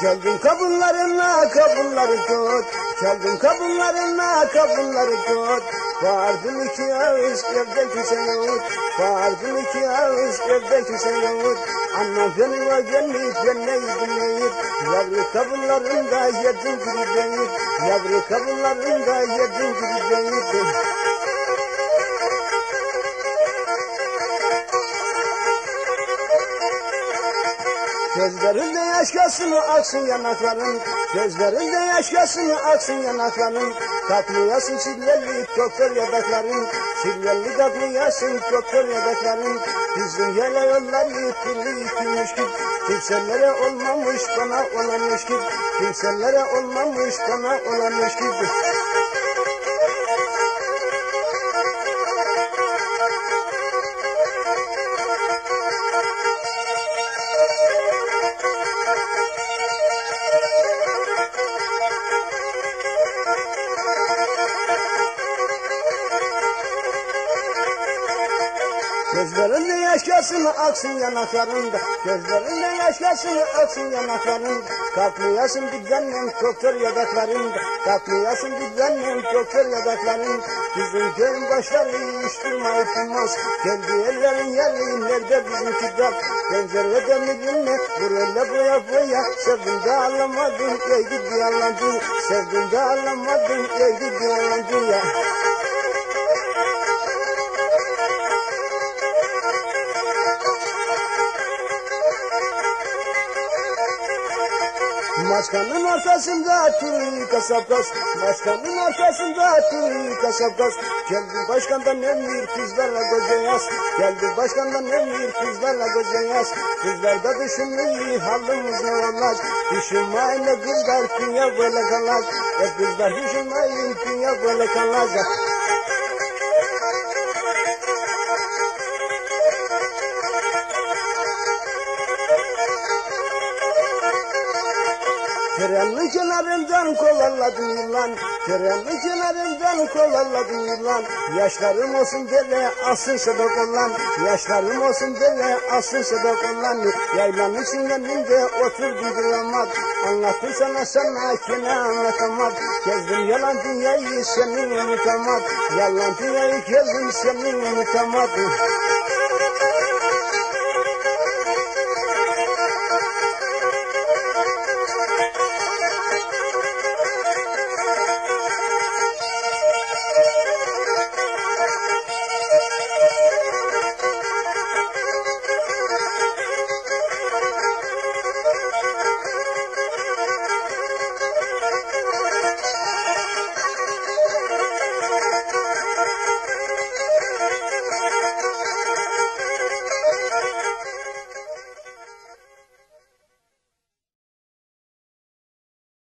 Geldin kabullarına kabulları tut. Geldin kabullarına kabulları tut. Vardın iki ağız evdeki sen yahut Vardın iki ağız evdeki sen yahut Anne beni ve gelmeyip yenmeyi dinleyip Yavru kabullarında yedin gibi deyip Yavru kabullarında yedin gibi deyip Gözlerinde yaş aksın yanakların Gözlerinde yaş gelsin aksın yanakların Katlayasın çilleli doktor yadakların Çilleli katlayasın doktor yadakların Bizim yele yolları türlü ikiymiş ki Kimselere olmamış bana olanmış ki Kimselere olmamış bana olanmış ki Gözlerinde yaş gelsin aksın yanaklarında Gözlerinde yaş gelsin aksın yanaklarında Katlayasın bir benim doktor yadaklarında Katlayasın bir benim doktor yadaklarında Bizim köyün başları durmayıp durmaz Kendi ellerin yeri nerede bizim kitap Pencerede mi? Dinle buraya boya boya. Sevdim de anlamadın ey gidi anladın Sevdim de anlamadın ey gidi anladın ya Başkanın ortasında tüy kasap kas Başkanın ortasında tüy kasap kas Geldi başkandan emir kızlarla koca yaz. Geldi başkandan emir kızlarla koca yaz. Kızlar da düşünmeyi halimiz ne olmaz Düşünmeyin de kızlar dünya böyle kalmaz E kızlar düşünmeyin dünya böyle kalmaz Trenin kenarından kovalladım yılan Trenin kenarından kovalladım yılan Yaşlarım olsun dele asın sebep olan Yaşlarım olsun dele asın sebep olan. Yaylanın içinde oturdum duramam Anlattım sana sana kine anlatamam. Gezdim yalan dünyayı senin unutamam. Yalan dünyayı gezdim senin unutamadım